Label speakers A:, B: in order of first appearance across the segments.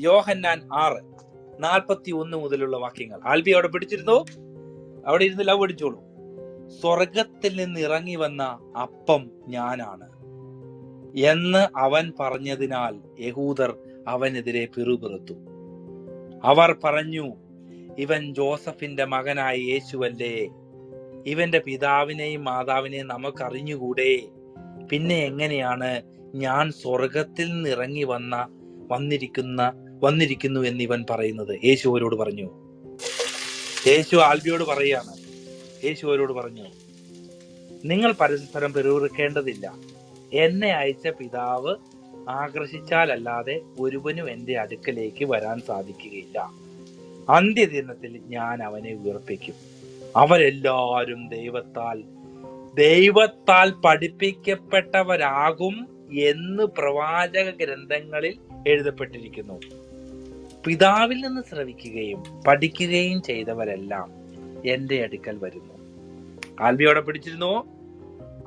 A: യോഹന്നാൻ ആറ്. നാൽപ്പത്തി ഒന്ന് മുതലുള്ള വാക്യങ്ങൾ. ആൽബി അവിടെ പിടിച്ചിരുന്നു? അവിടെ ഇരുന്ന് ലവ് അടിച്ചോളൂ. സ്വർഗത്തിൽ നിന്ന് ഇറങ്ങി വന്ന അപ്പം ഞാനാണ്. എന്ന് അവൻ പറഞ്ഞതിനാൽ യഹൂദർ അവനെതിരെ പിറുപിറുത്തു. അവർ പറഞ്ഞു ഇവൻ ജോസഫിന്റെ മകനായ യേശുവല്ലേ? ഇവന്റെ പിതാവിനെയും മാതാവിനെയും നമുക്കറിഞ്ഞുകൂടെ? പിന്നെ എങ്ങനെയാണ് ഞാൻ സ്വർഗത്തിൽ നിന്ന് ഇറങ്ങി വന്ന വന്നിരിക്കുന്ന വന്നിരിക്കുന്നു എന്ന് ഇവൻ പറയുന്നത്. യേശു അവരോട് പറഞ്ഞു. യേശു ആൽബിയോട് പറയാണ് യേശു അവരോട് പറഞ്ഞു നിങ്ങൾ പരസ്പരം പിറുവിറുക്കേണ്ടതില്ല എന്നെ അയച്ച പിതാവ് ആകർഷിച്ചാലല്ലാതെ ഒരുവനും എന്റെ അടുക്കലേക്ക് വരാൻ സാധിക്കുകയില്ല. അന്ത്യദിനത്തിൽ ഞാൻ അവനെ ഉയർപ്പിക്കും. അവരെല്ലാവരും ദൈവത്താൽ ദൈവത്താൽ പഠിപ്പിക്കപ്പെട്ടവരാകും എന്ന് പ്രവാചക ഗ്രന്ഥങ്ങളിൽ എഴുതപ്പെട്ടിരിക്കുന്നു. പിതാവിൽ നിന്ന് ശ്രവിക്കുകയും പഠിക്കുകയും ചെയ്തവരെല്ലാം എന്റെ അടുക്കൽ വരുന്നു. ആൽബിയോടെ പിടിച്ചിരുന്നു?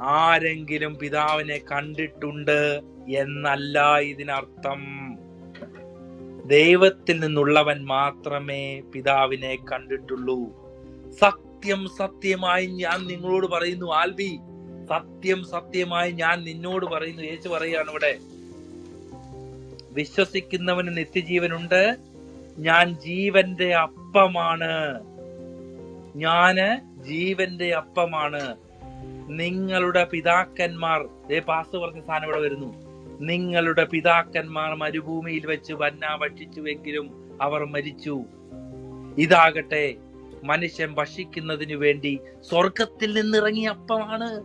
A: ആരെങ്കിലും പിതാവിനെ കണ്ടിട്ടുണ്ട് എന്നല്ല ഇതിനർത്ഥം. ദൈവത്തിൽ നിന്നുള്ളവൻ മാത്രമേ പിതാവിനെ കണ്ടിട്ടുള്ളൂ. സത്യം സത്യമായി ഞാൻ നിങ്ങളോട് പറയുന്നു ആൽബി. സത്യം സത്യമായി ഞാൻ നിന്നോട് പറയുന്നു. യേശു പറയാണ് ഇവിടെ വിശ്വസിക്കുന്നവന് നിത്യജീവനുണ്ട്. ഞാൻ ജീവന്റെ അപ്പമാണ്. ഞാൻ ജീവന്റെ അപ്പമാണ്. നിങ്ങളുടെ പിതാക്കന്മാർ ഏ പാസ് പറഞ്ഞ സാധനം ഇവിടെ വരുന്നു. നിങ്ങളുടെ പിതാക്കന്മാർ മരുഭൂമിയിൽ വെച്ച് വന്ന ഭക്ഷിച്ചുവെങ്കിലും അവർ മരിച്ചു. ഇതാകട്ടെ മനുഷ്യൻ ഭക്ഷിക്കുന്നതിനു വേണ്ടി സ്വർഗത്തിൽ നിന്നിറങ്ങിയ അപ്പമാണ്.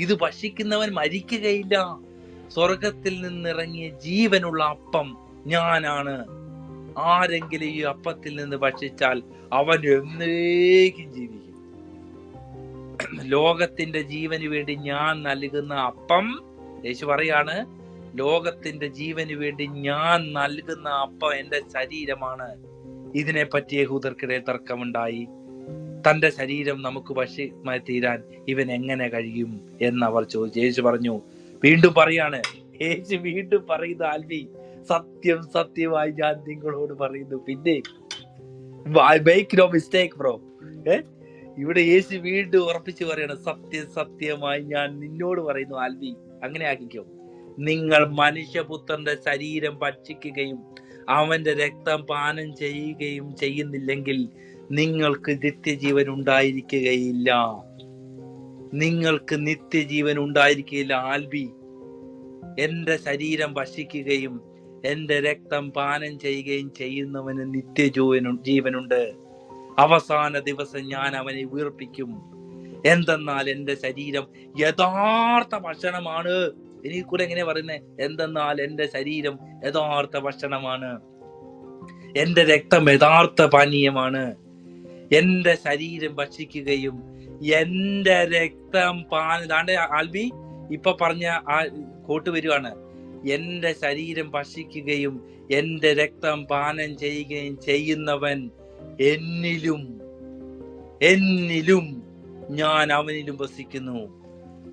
A: ഇത് ഭക്ഷിക്കുന്നവൻ മരിക്കുകയില്ല. സ്വർഗത്തിൽ നിന്നിറങ്ങിയ ജീവനുള്ള അപ്പം ഞാനാണ്. ആരെങ്കിലും ഈ അപ്പത്തിൽ നിന്ന് ഭക്ഷിച്ചാൽ അവൻ എന്നേക്കും ജീവിക്കും. ലോകത്തിന്റെ ജീവന് വേണ്ടി ഞാൻ നൽകുന്ന അപ്പം യേശു പറയാണ് ലോകത്തിന്റെ ജീവന് വേണ്ടി ഞാൻ നൽകുന്ന അപ്പം എന്റെ ശരീരമാണ്. ഇതിനെ ഇതിനെപ്പറ്റി യഹൂദർക്കിടയിൽ തർക്കമുണ്ടായി. തന്റെ ശരീരം നമുക്ക് ഭക്ഷ്യമായി തീരാൻ ഇവൻ എങ്ങനെ കഴിയും എന്ന് അവർ ചോദിച്ചു. യേശു പറഞ്ഞു വീണ്ടും പറയാണ് യേശു വീണ്ടും പറയുന്നു ആൽവി സത്യം സത്യമായി ഞാൻ നിങ്ങളോട് പറയുന്നു. പിന്നെ I make no mistake bro ഏ? ഇവിടെ യേശു വീണ്ടും ഉറപ്പിച്ചു പറയാണ് സത്യം സത്യമായി ഞാൻ നിന്നോട് പറയുന്നു ആൽവി അങ്ങനെ ആക്കിക്കോ. നിങ്ങൾ മനുഷ്യപുത്രന്റെ ശരീരം ഭക്ഷിക്കുകയും അവന്റെ രക്തം പാനം ചെയ്യുകയും ചെയ്യുന്നില്ലെങ്കിൽ നിങ്ങൾക്ക് നിത്യജീവൻ ഉണ്ടായിരിക്കുകയില്ല. നിങ്ങൾക്ക് നിത്യജീവൻ ഉണ്ടായിരിക്കില്ല ആൽബി. എന്റെ ശരീരം ഭക്ഷിക്കുകയും എന്റെ രക്തം പാനം ചെയ്യുകയും ചെയ്യുന്നവന് നിത്യജീവനു ജീവനുണ്ട്. അവസാന ദിവസം ഞാൻ അവനെ ഉയർപ്പിക്കും എന്തെന്നാൽ എന്റെ ശരീരം യഥാർത്ഥ ഭക്ഷണമാണ്. എനിക്ക് കൂടെ എങ്ങനെ പറയുന്നത് എന്തെന്നാൽ എന്റെ ശരീരം യഥാർത്ഥ ഭക്ഷണമാണ്. എന്റെ രക്തം യഥാർത്ഥ പാനീയമാണ്. എന്റെ ശരീരം ഭക്ഷിക്കുകയും എന്റെ രക്തം പാന ദാണ്ട് ആൽബി ഇപ്പൊ പറഞ്ഞ ആ കൂട്ട് വരുവാണ് എന്റെ ശരീരം ഭക്ഷിക്കുകയും എന്റെ രക്തം പാനം ചെയ്യുകയും ചെയ്യുന്നവൻ എന്നിലും എന്നിലും ഞാൻ അവനിലും വസിക്കുന്നു.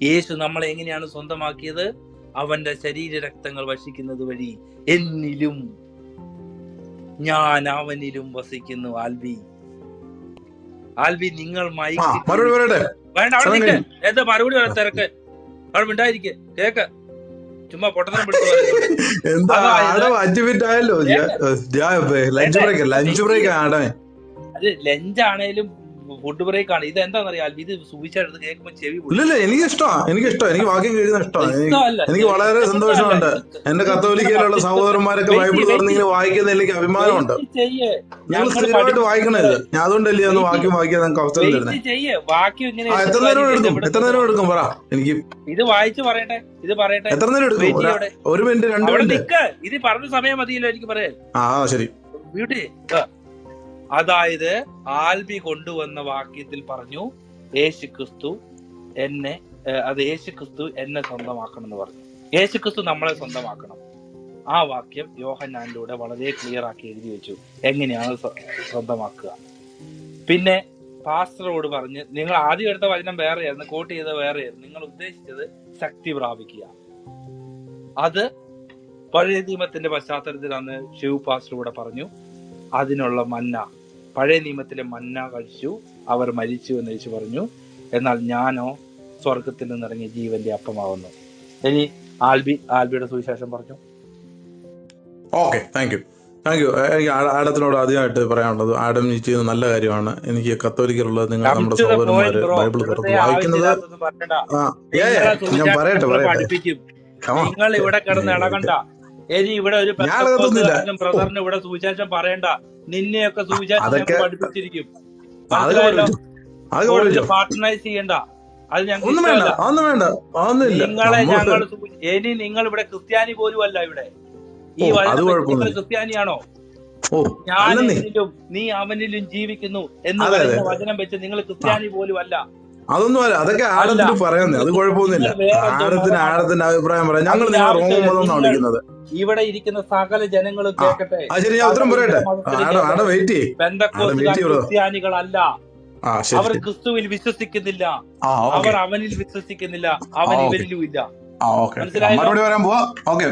A: യേശു നമ്മളെ എങ്ങനെയാണ് സ്വന്തമാക്കിയത്? അവന്റെ ശരീര രക്തങ്ങൾ വശിക്കുന്നത് വഴി എന്നിലും ഞാൻ അവനിലും വസിക്കുന്നു ആൽബി. ആൽബി നിങ്ങൾ വേണ്ട അവിടെ നിൽക്ക് എന്താ മറുപടി പറയാൻ തിരക്ക്. അവിടെ മിണ്ടായിരിക്കെ കേക്ക്. ചുമ്മാ പൊട്ടത്തരം പിടിച്ചു
B: ലഞ്ച് ബ്രേക്ക്
A: ആണേലും ഫുഡ് ബ്രേക്ക് ആണ്. ഇത് എന്താണെന്നറിയാം ഇത് സുവിച്ചായിട്ട് കേൾക്കുമ്പോ ചെവി
B: ഇല്ല എനിക്ക് ഇഷ്ടമാണ് എനിക്ക് ഇഷ്ടം എനിക്ക് വാക്യം കേൾക്കുന്ന ഇഷ്ടമാണ് എനിക്ക് വളരെ സന്തോഷമുണ്ട്. എന്റെ കത്തോലിക്കയിലുള്ള സഹോദരന്മാരൊക്കെ ബൈബിൾ തുറന്നിങ്ങനെ വായിക്കുന്ന എനിക്ക് അഭിമാനമുണ്ട്.
A: ഞങ്ങൾ
B: സ്ഥിരമായിട്ട് വായിക്കണല്ലേ ഞാൻ അതുകൊണ്ടല്ലേ ഒന്ന് വാക്യം വായിക്കാൻ നിങ്ങൾക്ക് അവസരം തരുന്നത് എത്ര നേരം എടുക്കും? എത്ര നേരം എടുക്കും? പറ എനിക്ക്.
A: ഇത് വായിച്ചു പറയട്ടെ? ഇത് പറയട്ടെ?
B: എത്ര നേരം എടുക്കും? ഒരു മിനിറ്റ് രണ്ട് മിനിറ്റ്.
A: ഇത് പറഞ്ഞ സമയം മതിയല്ലോ എനിക്ക് പറയാൻ.
B: ആ ശരി.
A: ബ്യൂട്ടി. അതായത് ആൽബി കൊണ്ടുവന്ന വാക്യത്തിൽ പറഞ്ഞു യേശു ക്രിസ്തു എന്നെ അത് യേശു ക്രിസ്തു എന്നെ സ്വന്തമാക്കണം എന്ന് പറഞ്ഞു. യേശു ക്രിസ്തു നമ്മളെ സ്വന്തമാക്കണം. ആ വാക്യം യോഹന്നാനിലൂടെ വളരെ ക്ലിയർ ആക്കി എഴുതി വെച്ചു. എങ്ങനെയാണ് സ്വന്തമാക്കുക? പിന്നെ പാസ്റ്ററോട് പറഞ്ഞ് നിങ്ങൾ ആദ്യം എടുത്ത വചനം വേറെയായിരുന്നു കോട്ട് ചെയ്ത വേറെയായിരുന്നു. നിങ്ങൾ ഉദ്ദേശിച്ചത് ശക്തി പ്രാപിക്കുക. അത് പഴയ നിയമത്തിന്റെ പശ്ചാത്തലത്തിൽ അന്ന് ഷിവ് പാസ്റ്റർ പറഞ്ഞു. അതിനുള്ള മന്ന. പഴയ നിയമത്തിലെ മന്ന കഴിച്ചു. അവർ മരിച്ചു എന്ന് യേശു പറഞ്ഞു. എന്നാൽ ഞാനോ സ്വർഗത്തിൽ നിന്നിറങ്ങിയ ജീവന്റെ അപ്പമാവുന്നു. ഇനി ആൽബി ആൽബിയുടെ സുവിശേഷം പറഞ്ഞു?
B: Okay thank you thank you എനിക്ക് ആഡത്തിനോട് ആദ്യമായിട്ട് പറയാനുള്ളത് ആഡം ഈ ചെയ്യുന്ന നല്ല കാര്യമാണ്. എനിക്ക് കത്തോലിക്കലുള്ളത് നിങ്ങൾ നമ്മുടെ സഹോദരന്മാര് ബൈബിൾ തുറന്ന് വായിക്കുന്നത് ഞാൻ പറയട്ടെ പറയട്ടെ.
A: നിങ്ങൾ ഇവിടെ കിടന്ന് ഇളകണ്ട ഇനി ഇവിടെ ഒരു ബ്രദറിന്. ഇവിടെ സുവിശേഷം പറയണ്ട. നിന്നെയൊക്കെ സുവിശേഷം പഠിപ്പിച്ചിരിക്കും. പാർട്ടനൈസ് ചെയ്യണ്ട. അത്
B: ഞങ്ങൾ
A: നിങ്ങളെ ഞങ്ങൾ ഇനി നിങ്ങൾ ഇവിടെ ക്രിസ്ത്യാനി പോലും അല്ല ഇവിടെ. ഈ
B: കുഴപ്പമൊന്നുമില്ല.
A: ക്രിസ്ത്യാനിയാണോ? ഞാൻ എന്നിലും നീ അവനിലും ജീവിക്കുന്നു എന്ന് പറയുന്ന വചനം വെച്ച് നിങ്ങൾ ക്രിസ്ത്യാനി പോലും അല്ല
B: അതൊന്നും അല്ല. അതൊക്കെ ആഴത്തിന് പറയുന്നത് അത് കുഴപ്പമൊന്നുമില്ല. ആഴത്തിന് ആഴത്തിന്റെ അഭിപ്രായം പറയാം. ഞങ്ങൾ നിങ്ങൾ. റോമൻ മതം വിളിക്കുന്നത്.
A: ഇവിടെ ഇരിക്കുന്ന സകല ജനങ്ങളും
B: ആ,
A: കേൾക്കട്ടെ
B: ശരി ഞാൻ ഉത്തരം പറയട്ടെ? വെയിറ്റ്
A: ക്രിസ്ത്യാനികളല്ല. അവർ ക്രിസ്തുവിൽ വിശ്വസിക്കുന്നില്ല. അവർ അവനിൽ വിശ്വസിക്കുന്നില്ല. അവൻ ഇല്ല മനസ്സിലായല്ലോ?
B: മറുപടി പറയാൻ പോവാ? ഓക്കെ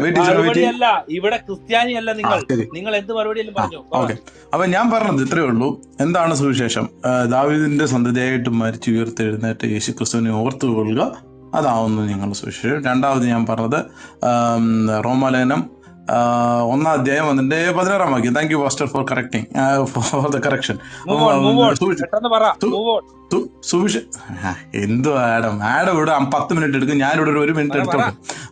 A: അല്ല ഇവിടെ ക്രിസ്ത്യാനി അല്ല നിങ്ങൾ നിങ്ങൾ എന്ത് മറുപടിയിലും പറഞ്ഞു.
B: ഓക്കെ. അപ്പൊ ഞാൻ പറഞ്ഞത് ഇത്രയേ ഉള്ളൂ. എന്താണ് സുവിശേഷം? ദാവിദിന്റെ സന്തതിയായിട്ട് മരിച്ചു ഉയർത്തെഴുന്നേറ്റ് യേശു ക്രിസ്തുവിനെ ഓർത്തു കൊള്ളുക അതാവുന്നു ഞങ്ങളുടെ സുവിശേഷം. രണ്ടാമത് ഞാൻ പറഞ്ഞത് ആ, ഒന്നാം അധ്യായം വന്നിട്ട് പതിനാറാം വാക്യം. Thank you pastor for correcting for the correction. സുവിശേഷം. എന്തോ ആഡം ആഡം ഇവിടെ പത്ത് മിനിറ്റ് എടുക്കും. ഞാനിവിടെ ഒരു ഒരു മിനിറ്റ് എടുത്തോളൂ.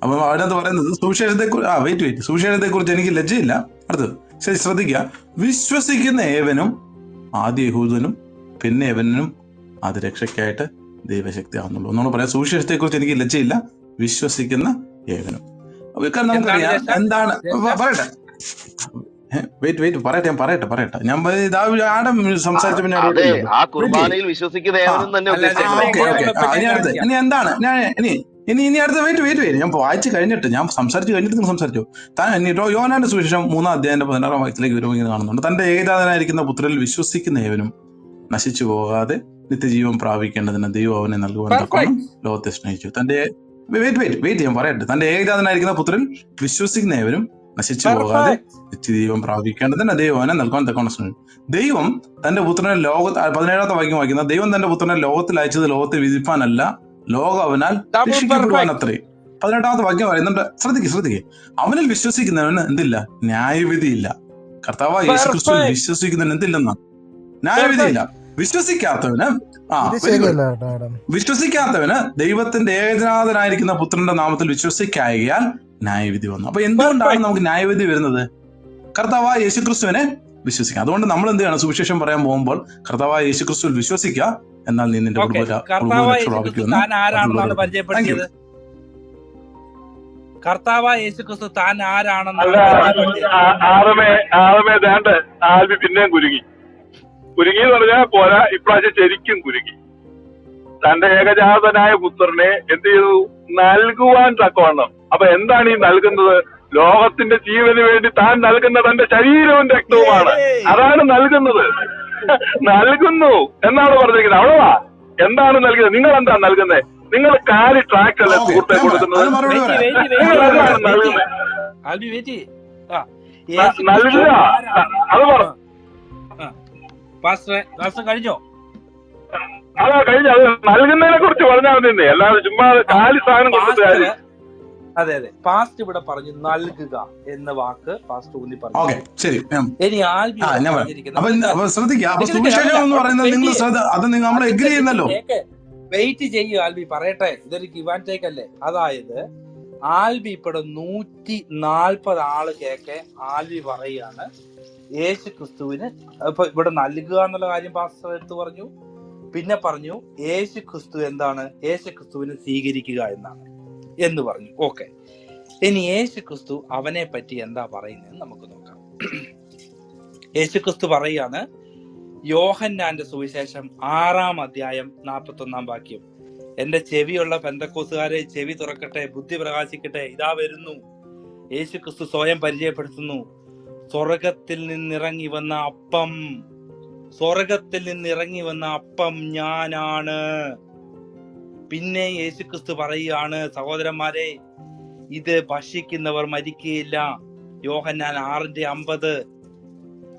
B: അപ്പൊ അതിനകത്ത് പറയുന്നത് സുവിശേഷത്തെ കുറിച്ച് ആ വെയിറ്റ് വെയിറ്റ് സുവിശേഷത്തെ കുറിച്ച് എനിക്ക് ലജ്ജയില്ല. അടുത്തത്. ശരി ശ്രദ്ധിക്കുക വിശ്വസിക്കുന്ന ഏവനും ആദ്യ യഹൂദനും പിന്നെ ഏവനും അത് രക്ഷയ്ക്കായിട്ട് ദൈവശക്തി ആവുന്നുള്ളൂ. എന്നോട് പറയാം. സുവിശേഷത്തെ കുറിച്ച് എനിക്ക് ലജ്ജയില്ല. വിശ്വസിക്കുന്ന ഏവനും. കാരണം നമുക്കറിയാം എന്താണ്? പറയട്ടെ വെയിറ്റ് വെയിറ്റ് പറയട്ടെ. ഞാൻ പറയട്ടെ പറയട്ടെ ഞാൻ ഇതാ ആടം സംസാരിച്ച പിന്നെ ഇനി അടുത്ത് ഇനി എന്താണ്? ഞാൻ ഇനി ഇനി ഇനി അടുത്ത വെയിറ്റ് വെയിറ്റ് വെയിറ്റ് ഞാൻ വായിച്ച് കഴിഞ്ഞിട്ട് ഞാൻ സംസാരിച്ച് കഴിഞ്ഞിട്ട് നിങ്ങൾ സംസാരിച്ചു. താൻ യോനാന്റെ സുവിശേഷം മൂന്നാം അധ്യായന്റെ പതിനാറാം വാക്യത്തിലേക്ക് ഇങ്ങനെ കാണുന്നുണ്ട്. തന്റെ ഏകദാതനായിരിക്കുന്ന പുത്രനിൽ വിശ്വസിക്കുന്ന ഏവനും നശിച്ചു പോകാതെ നിത്യജീവൻ പ്രാപിക്കേണ്ടതിന് ദൈവം അവനെ നൽകുവാൻ ലോകത്തെ സ്നേഹിച്ചു. തന്റെ വെയിറ്റ് വെയിറ്റ് വെയിറ്റ് ഞാൻ പറയട്ടെ. തന്റെ ഏകജാതനായിരിക്കുന്ന പുത്രൻ വിശ്വസിക്കുന്ന ഏവനും നശിച്ചു പോകാതെ നിത്യദൈവം പ്രാപിക്കേണ്ടതിന് ദൈവം അവനെ നൽകാൻ തക്കണം ദൈവം തന്റെ പുത്രനെ ലോകത്ത് പതിനേഴാമത്തെ വാക്യം വായിക്കുന്ന ദൈവം തന്റെ പുത്രനെ ലോകത്തിൽ അയച്ചത് ലോകത്തെ വിധിപ്പാനല്ല ലോകം അവനാൽ രക്ഷിക്കപ്പെടുവാൻ അത്രേ പതിനെട്ടാമത്തെ വാക്യം പറയുന്നുണ്ട്. ശ്രദ്ധിക്കുക ശ്രദ്ധിക്കുക അവനിൽ വിശ്വസിക്കുന്നവന് എന്തില്ല? ന്യായവിധിയില്ല. കർത്താവ് യേശു
A: ക്രിസ്തു
B: വിശ്വസിക്കുന്നവന് എന്തില്ലെന്നാണ്. ന്യായവിധിയില്ല. വിശ്വസിക്കാത്തവന് ആ വിശ്വസിക്കാത്തവന് ദൈവത്തിന്റെ ഏകനാഥനായിരിക്കുന്ന പുത്രന്റെ നാമത്തിൽ വിശ്വസിക്കായാൽ ന്യായവിധി വന്നു. അപ്പൊ എന്തുകൊണ്ടാണ് നമുക്ക് ന്യായവിധി വരുന്നത്? കർത്താവ് യേശുക്രിസ്തുവിനെ വിശ്വസിക്കാം. വിശ്വസിക്കുക അതുകൊണ്ട് നമ്മൾ എന്ത് ചെയ്യണം? സുവിശേഷം പറയാൻ പോകുമ്പോൾ കർത്താവ് യേശുക്രിസ്തുവിൽ വിശ്വസിക്ക വിശ്വസിക്കുക. എന്നാൽ നീ നിന്റെ
A: ഓക്കെ
B: കുടുംബ
A: കർത്താവായ
B: രക്ഷ
A: യേശുക്രിസ്തു താൻ
C: ആരാണെന്ന് ആറുമേ ആറുമേ ദാണ്ട് ആൽബി പിന്നെയും കുരുങ്ങി. കുരുങ്ങി എന്ന് പറഞ്ഞാൽ പോരാ ഇപ്രാവശ്യം ശരിക്കും കുരുങ്ങി. തന്റെ ഏകജാതനായ പുത്രനെ എന്ത് ചെയ്തു? നൽകുവാൻ തക്കവണ്ണം. അപ്പൊ എന്താണ് ഈ നൽകുന്നത്? ലോകത്തിന്റെ ജീവന് വേണ്ടി താൻ നൽകുന്ന തന്റെ ശരീരവും രക്തവുമാണ്. അതാണ് നൽകുന്നത്. നൽകുന്നു എന്നാണ് പറഞ്ഞിരിക്കുന്നത്. അവളവാ എന്താണ് നൽകുന്നത്? നിങ്ങൾ എന്താ നൽകുന്നത്? നിങ്ങൾ കാൽ ട്രാക്ക് അല്ലേ സുഹൃത്തെ കൊടുക്കുന്നത്. നിങ്ങൾ എന്താണ് നൽകുന്നത്? നൽകുക? അത് പറ.
A: കഴിഞ്ഞോ?
C: അതാ കഴിഞ്ഞ അത് നൽകുന്നതിനെ കുറിച്ച് പറഞ്ഞാൽ മതി അല്ലാതെ ചുമ്മാ കാലി സാധനം കൊടുത്തിട്ട്
A: പാസ്റ്റർ
C: കാര്യം
A: അതെ അതെ. പാസ്റ്റ് ഇവിടെ പറഞ്ഞു നൽകുക എന്ന വാക്ക് പാസ്റ്റ് ഊന്നി
B: ഓക്കെ
A: പറഞ്ഞു
B: ശരി
A: ഇനി ആൽബി
B: ശ്രദ്ധിക്കുക അത് നിങ്ങൾ നമ്മൾ എഗ്രി ചെയ്യുന്നല്ലോ.
A: വെയിറ്റ് ചെയ്യൂ ആൽബി പറയട്ടെ. ഇതൊരു ഗിവ് ആൻഡ് ടേക്ക് അല്ലേ? അതായത് ആൽബി ഇപ്പടെ നൂറ്റി നാൽപ്പത് ആൾ കേക്കെ ആൽബി പറയാണ് യേശു ക്രിസ്തുവിന് ഇപ്പൊ ഇവിടെ നൽകുക എന്നുള്ള കാര്യം പാസ്റ്റർ എടുത്തു പറഞ്ഞു. പിന്നെ പറഞ്ഞു യേശു ക്രിസ്തു എന്താണ്? യേശു ക്രിസ്തുവിനെ സ്വീകരിക്കുക എന്നാണ് എന്ന് പറഞ്ഞു. ഓക്കെ. ഇനി യേശു ക്രിസ്തു അവനെ പറ്റി എന്താ പറയുന്നത് നമുക്ക് നോക്കാം. യേശു ക്രിസ്തു പറയാണ് യോഹന്നാന്റെ സുവിശേഷം ആറാം അധ്യായം നാൽപ്പത്തി ഒന്നാം വാക്യം. എന്റെ ചെവിയുള്ള പെന്തക്കോസുകാരെ ചെവി തുറക്കട്ടെ ബുദ്ധി പ്രകാശിക്കട്ടെ. ഇതാ വരുന്നു. യേശു ക്രിസ്തു സ്വയം പരിചയപ്പെടുത്തുന്നു. സ്വർഗത്തിൽ നിന്നിറങ്ങി വന്ന അപ്പം സ്വർഗത്തിൽ നിന്നിറങ്ങി വന്ന അപ്പം ഞാനാണ്. പിന്നെ യേശു ക്രിസ്തു പറയുകയാണ് സഹോദരന്മാരെ ഇത് ഭക്ഷിക്കുന്നവർ മരിക്കുകയില്ല. യോഹന്നാൻ ആറിന്റെ അമ്പത്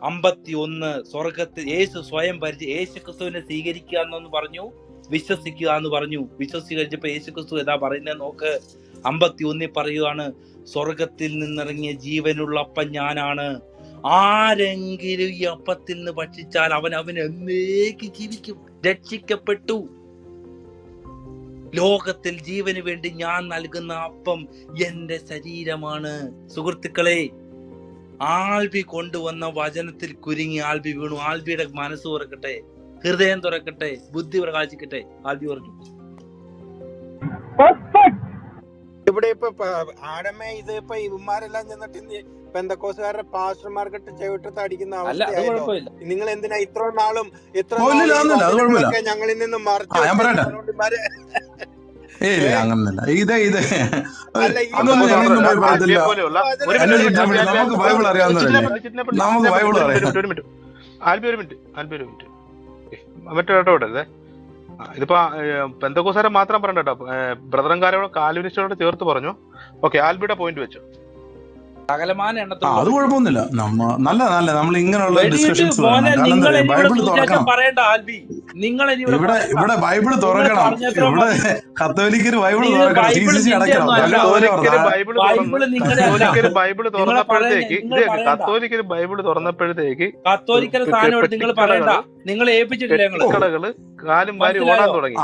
A: അമ്പത്തി ഒന്ന് സ്വർഗത്തിൽ യേശു സ്വയം പരിചയ യേശു ക്രിസ്തുവിനെ സ്വീകരിക്കുക എന്നൊന്ന് പറഞ്ഞു. വിശ്വസിക്കുക എന്ന് പറഞ്ഞു. വിശ്വസിച്ച് യേശുക്രിസ്തു യേശു ക്രിസ്തു എന്താ പറയുന്നത്? നോക്ക് അമ്പത്തി ഒന്നിൽ പറയുകയാണ് സ്വർഗത്തിൽ നിന്നിറങ്ങിയ ജീവനുള്ള അപ്പം ഞാനാണ്. ആരെങ്കിലും ഈ അപ്പത്തിൽ നിന്ന് ഭക്ഷിച്ചാൽ അവൻ എന്നേക്ക് ജീവിക്കും. രക്ഷിക്കപ്പെട്ടു. ലോകത്തിൽ ജീവന് വേണ്ടി ഞാൻ നൽകുന്ന അപ്പം എന്റെ ശരീരമാണ്. സുഹൃത്തുക്കളെ ആൽബി കൊണ്ടുവന്ന വചനത്തിൽ കുരുങ്ങി ആൽബി വീണു. ആൽബിയുടെ മനസ്സ് തുറക്കട്ടെ. ഹൃദയം തുറക്കട്ടെ ബുദ്ധി പ്രകാശിക്കട്ടെ ആൽബി പറഞ്ഞു
D: ഇവിടെ ഇപ്പൊ ആടമേ ഇത് ഇപ്പൊ ഇവന്മാരെല്ലാം ചെന്നിട്ട് പെന്തക്കോസുകാരുടെ പാസ്റ്റർമാർക്കിട്ട് ചെവിട്ടത്ത് അടിക്കുന്ന അവസ്ഥയായല്ലോ. നിങ്ങൾ എന്തിനാ ഇത്ര നാളും ഇത്ര. ഞങ്ങളിൽ നിന്നും മറച്ചു.
B: ഏയ് ഇതേ ഇതേ.
C: മിനിറ്റ്,
B: നമുക്ക് ബൈബിൾ അറിയാവുന്നതല്ലേ നമുക്ക് ബൈബിൾ
C: ഒരു
B: അറിയാം.
C: ഒരു മിനിറ്റ്. ആൽബി ഒരു മിനിറ്റ്. ആൽബി ഒരു മിനിറ്റ്. മറ്റേ ഇതിപ്പോ പെന്തക്കോസാരെ മാത്രം പറഞ്ഞോ ബ്രദറും ബ്രദറൻകാരോട് കാലുവിനിസ്റ്റോട് ചേർത്ത് പറഞ്ഞു. ഓക്കെ ആൽബിയുടെ പോയിന്റ് വെച്ചു.
B: അത് കുഴപ്പമൊന്നുമില്ല. നമ്മ നല്ല നല്ല നമ്മൾ ഇങ്ങനെയുള്ള ഡിസ്കഷൻസ് ബൈബിൾ തുറക്കണം.
A: ആൽബി. നിങ്ങൾ ഇനി ഇവിടെ
B: ഇവിടെ. ബൈബിൾ തുറക്കണം. ഇവിടെ കത്തോലിക്കര് ബൈബിൾ തുറക്കണം. സി
A: ബൈബിൾ
B: സി സി അടയ്ക്കണം
A: ബൈബിൾ
C: തുറന്നപ്പോഴത്തേക്ക്
A: നിങ്ങൾ പറയണ്ട.
C: കത്തോലിക്കര് ബൈബിൾ തുറന്നപ്പോഴത്തേക്ക്
A: കത്തോലിക്കൽ സാധനം നിങ്ങൾ പറയണ്ട. നിങ്ങൾ ഏൽപ്പിച്ചിട്ടില്ല
C: കാലും വാരി ഓടാൻ തുടങ്ങി.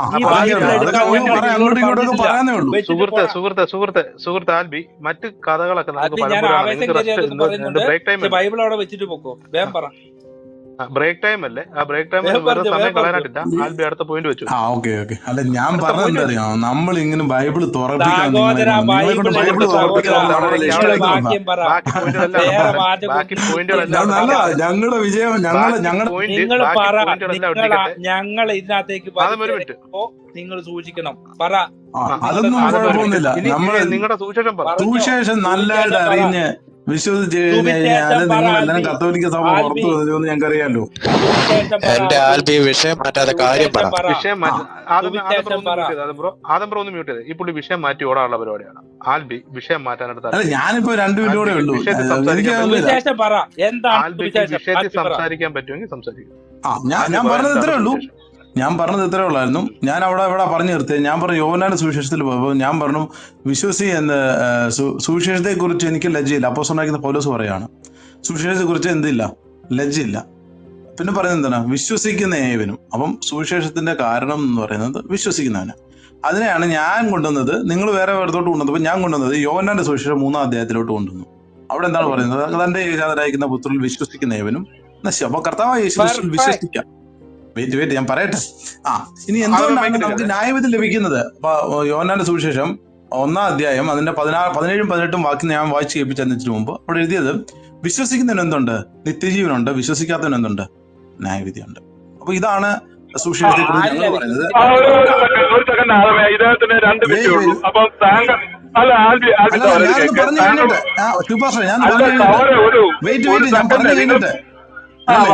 C: സുഹൃത്തെ സുഹൃത്തെ സുഹൃത്തെ സുഹൃത്ത് ആൽബി മറ്റു കഥകളൊക്കെ നമുക്ക്
A: ആവേശം ബൈബിൾ അവിടെ വെച്ചിട്ട് പോക്കോ. വേഗം പറ.
C: ബ്രേക്ക് ടൈം അല്ലേ? ആ ബ്രേക്ക് ടൈം
A: വേറെ
C: സമയം കളയാനായിട്ടില്ല ആൽബി അടുത്ത പോയിന്റ് വെച്ചു.
B: ആ ഓക്കെ ഓക്കെ അല്ല ഞാൻ
C: point
B: നമ്മൾ ഇങ്ങനെ ബൈബിൾ തുറപ്പിക്കാൻ
A: സഹോദര ബൈബിൾ
B: ബൈബിൾ
A: എടുത്ത്
B: തുറപ്പിക്കണം
A: സഹോദര
B: നമ്മുടെ
C: അവിടെ
A: നിങ്ങൾ
B: ലക്ഷ്യത്തിലേക്ക്
A: വാക്യം പറ.
C: ബാക്കി പോയിന്റുകളെല്ലാം
A: വേറെ
C: അവിടെ
A: വാചകം
C: ബാക്കി
A: ഒന്നും
C: പോയിന്റുകളെല്ലാം
B: ഞാൻ
C: അവിടെ
B: നല്ല
C: നിൽക്കട്ടെ.
B: ഞങ്ങളുടെ വിജയം
C: ഞങ്ങൾ
B: ഞങ്ങളുടെ
A: ഞങ്ങൾ ഇതിനകത്തേക്ക് നിങ്ങൾ സൂചിക്കണം പറ.
B: അതൊന്നും കുഴപ്പമൊന്നുമില്ല. നമ്മൾ
C: നിങ്ങളുടെ സുവിശേഷം പറ.
A: പറഞ്ഞോ.
B: സുവിശേഷം നല്ലതായിട്ട് അറിഞ്ഞ് വിശ്വസിച്ച് കഴിഞ്ഞു
A: സുവിശേഷം കഴിഞ്ഞാൽ
B: നിങ്ങൾ എല്ലാരും കത്തോലിക്ക സഭ
A: ആൽബി.
B: പുറത്തു ഞങ്ങൾക്ക് അറിയാലോ
E: എന്റെ ആൽബി. വിഷയം മാറ്റാതെ കാര്യം പറ.
C: വിഷയം ആദം ആദം ബ്രോ ഒന്ന് മ്യൂട്ട് ചെയ്ത്. ആദം ബ്രോ ഒന്ന് മ്യൂട്ട് ചെയ്ത്. ഈ പുള്ളി വിഷയം മാറ്റി ഓടാനുള്ള പരിപാടിയാണ്. ആൽബി വിഷയം മാറ്റാനെടുത്ത
B: അല്ല ഞാനിപ്പോ രണ്ടു മിനിറ്റ് കൂടെ ഉള്ളൂ.
A: സുവിശേഷം
C: വിഷയത്തിൽ സംസാരിക്കാൻ പറ്റുമെങ്കിൽ സംസാരിക്കും.
B: ഞാൻ പറഞ്ഞത് ഇത്രേ ഉള്ളൂ. ഞാൻ പറഞ്ഞത് ഇത്രേ ഉള്ളായിരുന്നു. ഞാൻ അവിടെ ഇവിടെ പറഞ്ഞു നിർത്തിയത് ഞാൻ പറഞ്ഞു യോവനാന്റെ സുവിശേഷത്തിൽ പോയപ്പോൾ ഞാൻ പറഞ്ഞു വിശ്വസി എന്ന സുവിശേഷത്തെ കുറിച്ച് എനിക്ക് ലജ്ജയില്ല. അപ്പോ ഉണ്ടാക്കുന്ന പോലീസ് പറയാണ് സുവിശേഷത്തെ കുറിച്ച് എന്തില്ല? ലജ്ജയില്ല. പിന്നെ പറയുന്നത് എന്താണ്? വിശ്വസിക്കുന്ന ഏവനും അപ്പം സുവിശേഷത്തിന്റെ കാരണം എന്ന് പറയുന്നത് വിശ്വസിക്കുന്നവന്. അതിനെയാണ് ഞാൻ കൊണ്ടുവന്നത് നിങ്ങൾ വേറെ വേറെത്തോട്ട് കൊണ്ടുവന്നപ്പോൾ ഞാൻ കൊണ്ടുവന്നത് യോവനാന്റെ സുവിശേഷം മൂന്നാം അധ്യായത്തിലോട്ട് കൊണ്ടുവന്നു. അവിടെ എന്താണ് പറയുന്നത്? തന്റെ ഏകാതരായിരിക്കുന്ന പുത്രൽ വിശ്വസിക്കുന്ന ഏവനും നശിച്ചു. അപ്പൊ കർത്താവ് വിശ്വസിക്കാം. വെയിറ്റ് വെയിറ്റ് ഞാൻ പറയട്ടെ. ആ ഇനി എന്തുകൊണ്ടാണ് നമുക്ക് ന്യായവിധി ലഭിക്കുന്നത്? അപ്പൊ യോനാന്റെ സുവിശേഷം ഒന്നാം അധ്യായം അതിന്റെ പതിനാറ് പതിനേഴും പതിനെട്ടും വാക്യം ഞാൻ വായിച്ച് കേൾപ്പിച്ചതിന് മുമ്പ് അവിടെ എഴുതിയത് വിശ്വസിക്കുന്നതിന് എന്തുണ്ട്? നിത്യജീവനുണ്ട് വിശ്വസിക്കാത്തതിന് എന്തുണ്ട്? ന്യായവിധിയുണ്ട്. അപ്പൊ ഇതാണ് സുവിശേഷത്തെ കുറിച്ച് ഞങ്ങൾ പറയുന്നത്.
C: ഇദ്ദേഹത്തിന് രണ്ട് മിനിറ്റേ ഉള്ളൂ. അപ്പൊ താങ്കൾ അല്ല
B: ഞാൻ പറഞ്ഞു കഴിഞ്ഞിട്ട്.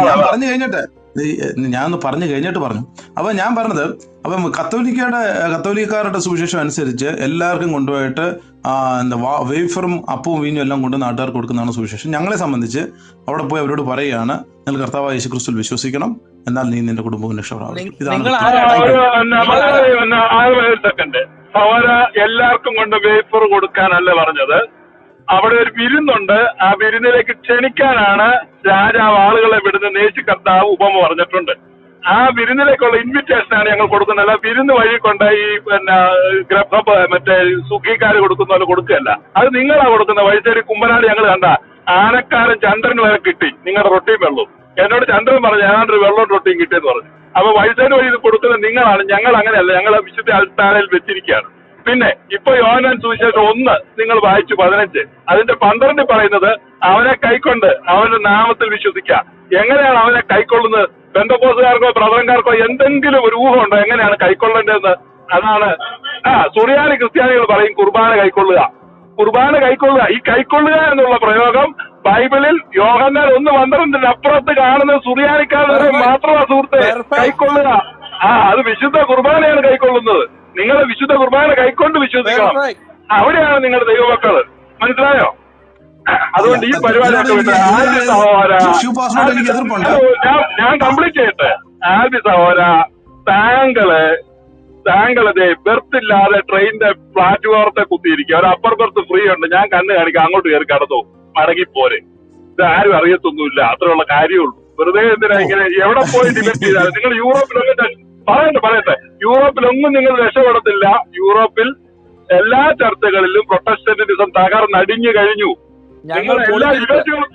B: ഞാൻ പറഞ്ഞു കഴിഞ്ഞിട്ട്.
C: പറ.
B: പറഞ്ഞു കഴിഞ്ഞിട്ട് പറഞ്ഞു അപ്പോൾ അപ്പൊ ഞാൻ പറഞ്ഞത് അപ്പം കത്തോലിക്കയുടെ കത്തോലിക്കാരുടെ സുവിശേഷം അനുസരിച്ച് എല്ലാവർക്കും കൊണ്ടുപോയിട്ട് ആ, എന്താ വാ- വേഫറും അപ്പവും വീഞ്ഞും എല്ലാം കൊണ്ട് നാട്ടുകാർക്ക് കൊടുക്കുന്നതാണ് സുവിശേഷം ഞങ്ങളെ സംബന്ധിച്ച് അവിടെ പോയി അവരോട് പറയുകയാണ് നിങ്ങൾ കർത്താവ് യേശു ക്രിസ്തുവിൽ വിശ്വസിക്കണം എന്നാൽ നീ നിന്റെ കുടുംബവും രക്ഷപ്പെടാം ഇതാണ്
C: എല്ലാവർക്കും കൊണ്ട് വേഫർ കൊടുക്കാനല്ല പറഞ്ഞത് അവിടെ ഒരു വിരുന്നുണ്ട്. ആ വിരുന്നിലേക്ക് ക്ഷണിക്കാനാണ് രാജാവ് ആളുകളെ വിടുന്ന നേച്ചു കർത്താവ് ഉപമ പറഞ്ഞിട്ടുണ്ട്. ആ വിരുന്നിലേക്കുള്ള ഇൻവിറ്റേഷൻ ആണ് ഞങ്ങൾ കൊടുക്കുന്നത്. അല്ല വിരുന്ന് വഴി കൊണ്ട് ഈ പിന്നെ ഗ്രഹപ്പ് മറ്റേ സുഖിക്കാർ കൊടുക്കുന്ന പോലെ കൊടുക്കുകയല്ല. അത് നിങ്ങളാ കൊടുക്കുന്ന വഴിച്ചേരി കുമ്പനാട് ഞങ്ങൾ കണ്ട. ആനക്കാരൻ ചന്ദ്രൻ വരെ കിട്ടി. നിങ്ങളുടെ റൊട്ടിയും വെള്ളവും. എന്നോട് ചന്ദ്രൻ പറഞ്ഞു ഒരു വെള്ളവും റൊട്ടിയും കിട്ടിയെന്ന് പറഞ്ഞു. അപ്പൊ വഴിച്ചേരി വഴി ഇത് കൊടുക്കുന്നത് നിങ്ങളാണ്. ഞങ്ങൾ അങ്ങനെയല്ല. ഞങ്ങൾ വിശുദ്ധ അൽത്താരയിൽ വെച്ചിരിക്കുകയാണ്. പിന്നെ ഇപ്പൊ യോഹന്നാൻ സുവിശേഷം ഒന്ന് നിങ്ങൾ വായിച്ചു പതിനഞ്ച്. അതിന്റെ പന്ത്രണ്ട് പറയുന്നത് അവനെ കൈക്കൊണ്ട് അവന്റെ നാമത്തിൽ വിശ്വസിക്കാം. എങ്ങനെയാണ് അവനെ കൈക്കൊള്ളുന്നത്? ബന്ധക്കോസുകാർക്കോ ബ്രദറൻകാർക്കോ എന്തെങ്കിലും ഒരു ഊഹമുണ്ടോ എങ്ങനെയാണ് കൈക്കൊള്ളേണ്ടതെന്ന്? അതാണ് ആ സുറിയാനി ക്രിസ്ത്യാനികൾ പറയും കുർബാന കൈക്കൊള്ളുക. കുർബാന കൈക്കൊള്ളുക. ഈ കൈക്കൊള്ളുക എന്നുള്ള പ്രയോഗം ബൈബിളിൽ യോഹന്നാൻ ഒന്ന് പന്ത്രണ്ടിന് അപ്പുറത്ത് കാണുന്ന സുറിയാനിക്കാരുടെ
A: മാത്രമാണ്
C: മാത്രമാ സുഹൃത്തെ. കൈക്കൊള്ളുക. ആ അത് വിശുദ്ധ കുർബാനയാണ് കൈക്കൊള്ളുന്നത്. നിങ്ങളെ വിശുദ്ധ കുർബാന കൈക്കൊണ്ട് വിശ്വസിക്കണം. അവിടെയാണ് നിങ്ങളുടെ ദൈവമക്കൾ. മനസ്സിലായോ? അതുകൊണ്ട് ഈ
B: പരിപാടി
C: പരിപാടിയൊക്കെ വിട്ട് സഹോദര. ഞാൻ- കംപ്ലീറ്റ് ചെയ്യട്ടെ? ആദ്യ സഹോദര താങ്കൾ താങ്കളതെ ബെർത്ത് ഇല്ലാതെ ട്രെയിനിന്റെ പ്ലാറ്റ്ഫോറത്തെ കുത്തിയിരിക്കുക. ഒരു അപ്പർ ബെർത്ത് ഫ്രീ ഉണ്ട്. ഞാൻ കണ്ണ് കാണിക്കാം. അങ്ങോട്ട് കയറി കടന്നു. മടങ്ങി പോരെ. ഇത് ആരും അറിയത്തൊന്നുമില്ല. അത്രയുള്ള കാര്യമുള്ളൂ വെറുതെ എന്തിനാ ഇങ്ങനെ എവിടെ പോയി ഡിബേറ്റ് ചെയ്താലും? നിങ്ങൾ യൂറോപ്പിലൊക്കെ പറയട്ടെ പറയട്ടെ. യൂറോപ്പിലൊന്നും നിങ്ങൾ രക്ഷപ്പെടത്തില്ല യൂറോപ്പിൽ എല്ലാ ചർച്ചകളിലും പ്രൊട്ടസ്റ്റന്റിസം തകർന്നടിഞ്ഞു കഴിഞ്ഞു. നിങ്ങൾ എല്ലാ ഡിബേറ്റുകളും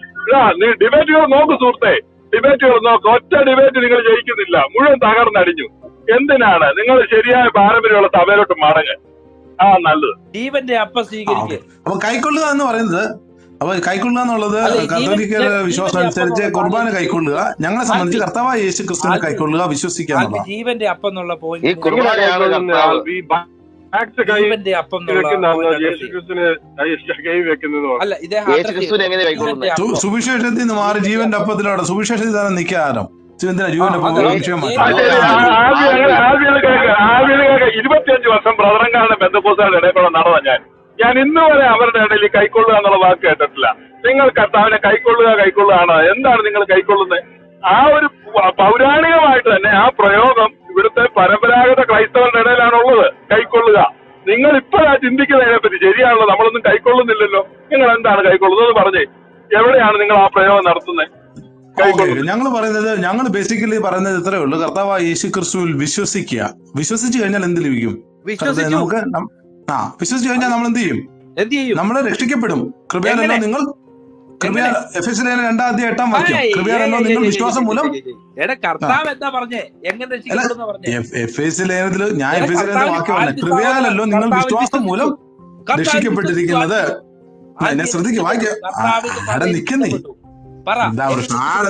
C: ഡിബേറ്റുകൾ നോക്ക് സുഹൃത്തെ. ഡിബേറ്റുകൾ നോക്ക്. ഒറ്റ ഡിബേറ്റ് നിങ്ങൾ ജയിക്കുന്നില്ല. മുഴുവൻ തകർന്നടിഞ്ഞു എന്തിനാണ്? നിങ്ങൾ ശരിയായ പാരമ്പര്യമുള്ള സഭയിലോട്ട് മടങ്ങ്. ആ നല്ലത്.
A: ജീവന്റെ അപ്പ സ്വീകരിക്കുക.
B: അപ്പൊ കൈക്കൊള്ളുക എന്ന് പറയുന്നത് അപ്പൊ കൈക്കൊള്ളുക എന്നുള്ളത്
A: കത്തോലിക്ക
B: വിശ്വാസം അനുസരിച്ച് കുർബാന കൈക്കൊള്ളുക ഞങ്ങളെ സംബന്ധിച്ച്
A: കർത്താവ്
B: കർത്താവായ യേശു ക്രിസ്തുവിനെ കൈക്കൊള്ളുക വിശ്വസിക്കുക
A: ആൽബി ജീവന്റെ അപ്പം എന്നുള്ള
F: ഈ
A: പോയിന്റ്
F: കർത്താവ്
A: ജീവന്റെ അപ്പം അല്ല ഇദ്ദേഹം
B: സുവിശേഷത്തിൽ നിന്ന് മാറി ജീവന്റെ അപ്പത്തിലൂടെ സുവിശേഷത്തിൽ തന്നെ ജീവന്റെ
C: ഇത് കേൾക്ക് ഇരുപത്തിയഞ്ച് വർഷം ബ്രദറങ്കാരുടെ ബന്ധുക്കോസുകളുടെ ഇടയിൽ കൂടെ നടന്ന ഞാൻ ഞാൻ ഇന്ന് വരെ അവരുടെ ഇടയിൽ കൈക്കൊള്ളുക എന്നുള്ള വാക്ക് കേട്ടിട്ടില്ല. നിങ്ങൾ കർത്താവിനെ കൈക്കൊള്ളുക കൈക്കൊള്ളുകയാണ്. എന്താണ് നിങ്ങൾ കൈക്കൊള്ളുന്നത്? ആ ഒരു പൗരാണികമായിട്ട് തന്നെ ആ പ്രയോഗം ഇവിടുത്തെ പരമ്പരാഗത ക്രൈസ്തവരുടെ ഇടയിലാണുള്ളത്. കൈക്കൊള്ളുക. നിങ്ങൾ ഇപ്പോഴാ ചിന്തിക്കുന്നതിനെ പറ്റി ശരിയാണല്ലോ. നമ്മളൊന്നും കൈക്കൊള്ളുന്നില്ലല്ലോ. നിങ്ങൾ എന്താണ് കൈക്കൊള്ളുന്നത്? പറഞ്ഞേ. എവിടെയാണ് നിങ്ങൾ ആ പ്രയോഗം നടത്തുന്നത്?
B: ഞങ്ങൾ പറയുന്നത് ഞങ്ങൾ ബേസിക്കലി പറയുന്നത് ഇത്രേ ഉള്ളൂ. കർത്താവ് യേശു ക്രിസ്തുവിൽ വിശ്വസിക്കുക. വിശ്വസിച്ചു കഴിഞ്ഞാൽ എന്ത് ലഭിക്കും?
A: വിശ്വസിച്ചു.
B: നമുക്ക് ആ വിശ്വസിച്ചു കഴിഞ്ഞാൽ നമ്മൾ എന്ത് ചെയ്യും?
A: എന്ത് ചെയ്യും?
B: നമ്മൾ രക്ഷിക്കപ്പെടും. കൃപയാലല്ലോ? നിങ്ങൾ കൃപയാൽ എഫ് എസ് രണ്ടാം അധ്യായം എട്ടാം വാക്യം
A: ഏയ്,
B: കൃപയാലല്ലോ
A: ഏയ്,
B: നിങ്ങൾ വിശ്വാസം മൂലം എഫ് എസ് ഞാൻ എഫ് എസ് കൃപയാലല്ലോ നിങ്ങൾ വിശ്വാസം രക്ഷിക്കപ്പെട്ടിരിക്കുന്നത്. എന്നെ
A: ശ്രദ്ധിക്കും
B: വായിക്കാം.
A: അവിടെ
B: നിക്കുന്നേ.
A: പറ.
B: ആടെ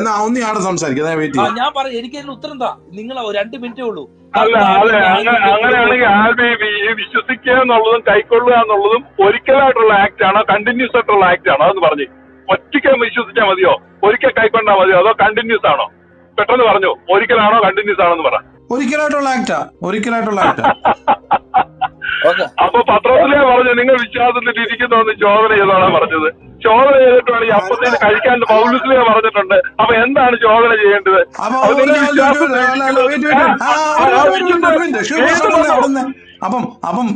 A: ഞാൻ പറ എനിക്ക് അതിന് ഉത്തരം താ നിങ്ങൾ രണ്ട് മിനിറ്റേ ഉള്ളൂ.
C: അങ്ങനെയാണെങ്കിൽ വിശ്വസിക്കുക എന്നുള്ളതും കൈക്കൊള്ളുക എന്നുള്ളതും ഒരിക്കലായിട്ടുള്ള ആക്ട് ആണോ? കണ്ടിന്യൂസ് ആയിട്ടുള്ള ആക്ട് ആണോ? എന്ന് പറഞ്ഞു. ഒറ്റയ്ക്ക് വിശ്വസിച്ചാൽ മതിയോ? ഒരിക്കൽ കൈക്കൊണ്ടാ മതിയോ? അതോ കണ്ടിന്യൂസ് ആണോ? പെട്ടെന്ന് പറഞ്ഞു ഒരിക്കലാണോ കണ്ടിന്യൂസ് ആണോ എന്ന് പറ.
B: ഒരിക്കലായിട്ടുള്ള ആക്ടാ ഒരിക്കലായിട്ടുള്ള ആക്ടാ
C: അപ്പൊ പത്രത്തിലേ പറഞ്ഞു നിങ്ങൾ വിശ്വാസത്തിൽ ഇരിക്കുന്നതെന്ന് ചോദന ചെയ്താണ് പറഞ്ഞത് ചോദന ചെയ്തിട്ടാണ് ഈ അപ്പത്തിന് കഴിക്കാൻ പൗലസിലേ പറഞ്ഞിട്ടുണ്ട് അപ്പൊ എന്താണ് ചോദന ചെയ്യേണ്ടത്
B: അപ്പൊ
C: നിങ്ങൾ വിശ്വാസത്തിൽ
B: അപ്പം അപ്പം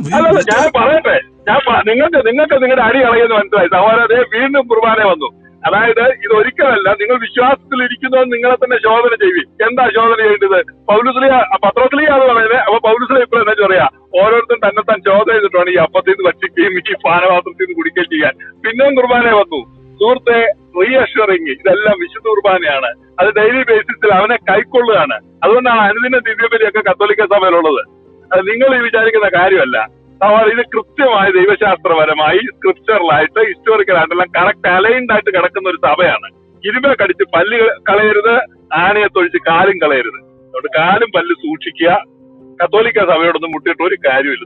C: ഞാൻ പറയട്ടെ. ഞാൻ നിങ്ങൾക്ക് നിങ്ങൾക്ക് നിങ്ങളുടെ അടി കളയുന്നു മനസ്സിലായി. സഹോദരതെ വീണ്ടും കുർബാന വന്നു. അതായത് ഇത് ഒരിക്കലല്ല നിങ്ങൾ വിശ്വാസത്തിൽ ഇരിക്കുന്നു നിങ്ങളെ തന്നെ ശോധന ചെയ്യും. എന്താ ശോധന ചെയ്യേണ്ടത്? പൗലുസ്ലിയ പത്രത്തിലെയാണ് പറയുന്നത് അപ്പൊ പൗലുസ്ലിയ ഇപ്പോൾ എന്താ പറയാ? ഓരോരുത്തരും തന്നെ താൻ ശോധന ചെയ്തിട്ടാണ് ഈ അപ്പത്തിൽ നിന്ന് ഭക്ഷിക്കുകയും ഈ പാനപാത്രത്തിൽ നിന്ന് കുടിക്കുകയും ചെയ്യാൻ. പിന്നെയും കുർബാന വന്നു. സുഹൃത്തെ റീഅഷറിങ് ഇതെല്ലാം വിശുദ്ധ കുർബാനയാണ്. അത് ഡെയിലി ബേസിസിൽ അവനെ കൈക്കൊള്ളുകയാണ്. അതുകൊണ്ടാണ് അനുദിന ദിവ്യബലിയൊക്കെ കത്തോലിക്ക സഭയിലുള്ളത്. നിങ്ങൾ ഈ വിചാരിക്കുന്ന കാര്യമല്ല. ഇത് കൃത്യമായി ദൈവശാസ്ത്രപരമായി സ്ക്രിപ്ചറലായിട്ട് ഹിസ്റ്റോറിക്കൽ ആയിട്ടെല്ലാം കറക്റ്റ് അലൈൻഡ് ആയിട്ട് കിടക്കുന്ന ഒരു സഭയാണ്. ഇരുമ കടിച്ച് പല്ല് കളയരുത് ആനയെ തൊഴിച്ച് കാലും കളയരുത്. അതുകൊണ്ട് കാലും പല്ല് സൂക്ഷിക്കുക. കത്തോലിക്ക സഭയോടൊന്നും മുട്ടിയിട്ട് ഒരു കാര്യമില്ല